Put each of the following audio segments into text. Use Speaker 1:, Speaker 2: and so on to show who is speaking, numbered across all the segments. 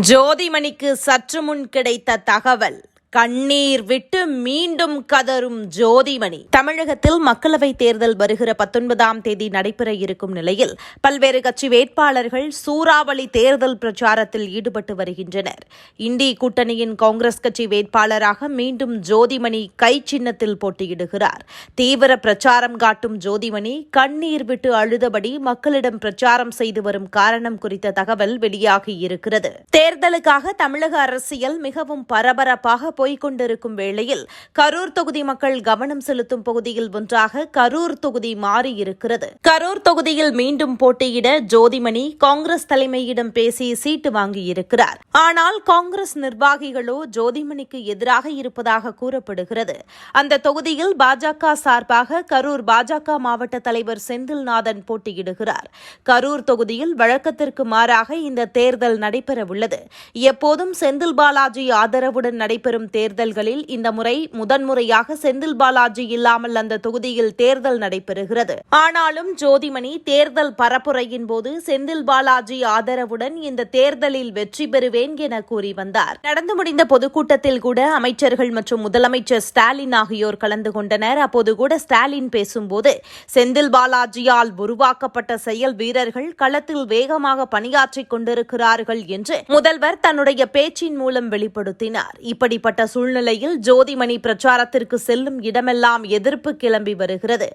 Speaker 1: ஜோதிமணிக்கு சற்று முன் கிடைத்த தகவல். கண்ணீர் விட்டு மீண்டும் கதரும் ஜோதிமணி. தமிழகத்தில் மக்களவைத் தேர்தல் வருகிற பத்தொன்பதாம் தேதி நடைபெற இருக்கும் நிலையில் பல்வேறு கட்சி வேட்பாளர்கள் சூறாவளி தேர்தல் பிரச்சாரத்தில் ஈடுபட்டு வருகின்றனர். இந்தி கூட்டணியின் காங்கிரஸ் கட்சி வேட்பாளராக மீண்டும் ஜோதிமணி கை சின்னத்தில் போட்டியிடுகிறார். தீவிர பிரச்சாரம் காட்டும் ஜோதிமணி கண்ணீர் விட்டு அழுதபடி மக்களிடம் பிரச்சாரம் செய்து வரும் காரணம் குறித்த தகவல் வெளியாகியிருக்கிறது தேர்தலுக்காக தமிழக அரசியல் மிகவும் பரபரப்பாக போய்க் கொண்டிருக்கும் வேளையில் கரூர் தொகுதி மக்கள் கவனம் செலுத்தும் பகுதியில் ஒன்றாக கரூர் தொகுதி மாறியிருக்கிறது. கரூர் தொகுதியில் மீண்டும் போட்டியிட ஜோதிமணி காங்கிரஸ் தலைமையிடம் பேசி சீட்டு வாங்கியிருக்கிறார். ஆனால் காங்கிரஸ் நிர்வாகிகளோ ஜோதிமணிக்கு எதிராக இருப்பதாக கூறப்படுகிறது. அந்த தொகுதியில் பாஜக சார்பாக கரூர் பாஜக மாவட்ட தலைவர் செந்தில்நாதன் போட்டியிடுகிறார். கரூர் தொகுதியில் வழக்கத்திற்கு மாறாக இந்த தேர்தல் நடைபெறவுள்ளது. எப்போதும் செந்தில் பாலாஜி ஆதரவுடன் நடைபெறும் தேர்தல்களில் இந்த முறை முதன்முறையாக செந்தில் பாலாஜி இல்லாமல் அந்த தொகுதியில் தேர்தல் நடைபெறுகிறது. ஆனாலும் ஜோதிமணி தேர்தல் பரப்புரையின் போது செந்தில் பாலாஜி ஆதரவுடன் இந்த தேர்தலில் வெற்றி பெறுவேன் என கூறி வந்தார். நடந்து முடிந்த பொதுக்கூட்டத்தில் கூட அமைச்சர்கள் மற்றும் முதலமைச்சர் ஸ்டாலின் ஆகியோர் கலந்து கொண்டனர். அப்போது கூட ஸ்டாலின் பேசும்போது செந்தில் பாலாஜியால் உருவாக்கப்பட்ட செயல் வீரர்கள் களத்தில் வேகமாக பணியாற்றிக் கொண்டிருக்கிறார்கள் என்று முதல்வர் தன்னுடைய பேச்சின் மூலம் வெளிப்படுத்தினார். இப்படிப்பட்ட ஏற்பட்ட சூழ்நிலையில் ஜோதிமணி பிரச்சாரத்திற்கு செல்லும் இடமெல்லாம் எதிர்ப்பு கிளம்பி வருகிறது.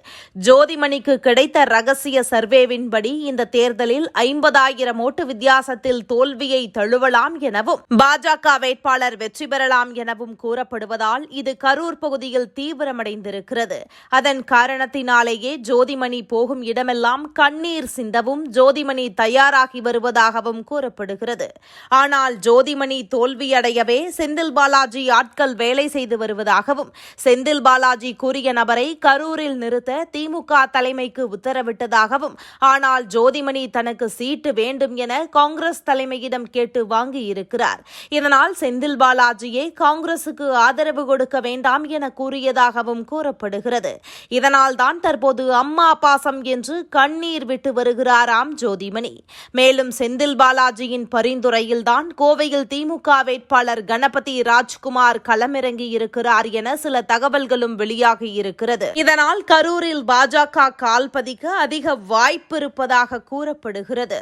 Speaker 1: ஜோதிமணிக்கு கிடைத்த ரகசிய சர்வேவின்படி இந்த தேர்தலில் ஐம்பதாயிரம் ஓட்டு வித்தியாசத்தில் தோல்வியை தழுவலாம் எனவும் பாஜக வேட்பாளர் வெற்றி பெறலாம் எனவும் கூறப்படுவதால் இது கரூர் பகுதியில் தீவிரமடைந்திருக்கிறது. அதன் காரணத்தினாலேயே ஜோதிமணி போகும் இடமெல்லாம் கண்ணீர் சிந்தவும் ஜோதிமணி தயாராகி வருவதாகவும் கூறப்படுகிறது. ஆனால் ஜோதிமணி தோல்வியடையவே செந்தில் பாலாஜி ஆட்கள் வேலை செய்து வருவதாகவும் செந்தில் பாலாஜி கூறிய நபரை கரூரில் நிறுத்த திமுக தலைமைக்கு உத்தரவிட்டதாகவும் ஆனால் ஜோதிமணி தனக்கு சீட்டு வேண்டும் என காங்கிரஸ் தலைமையிடம் கேட்டு வாங்கியிருக்கிறார். இதனால் செந்தில் பாலாஜியை காங்கிரசுக்கு ஆதரவு கொடுக்க வேண்டாம் என கூறியதாகவும் கூறப்படுகிறது. இதனால் தான் தற்போது அம்மா பாசம் என்று கண்ணீர் விட்டு வருகிறாராம் ஜோதிமணி. மேலும் செந்தில் பாலாஜியின் பரிந்துரையில்தான் கோவையில் திமுக வேட்பாளர் கணபதி ராஜ்குமார் களமிறங்கி இருக்கிறார் என சில தகவல்களும் வெளியாகி இருக்கிறது. இதனால் கரூரில் பாஜக கால் பதிக்க அதிக வாய்ப்பு இருப்பதாக கூறப்படுகிறது.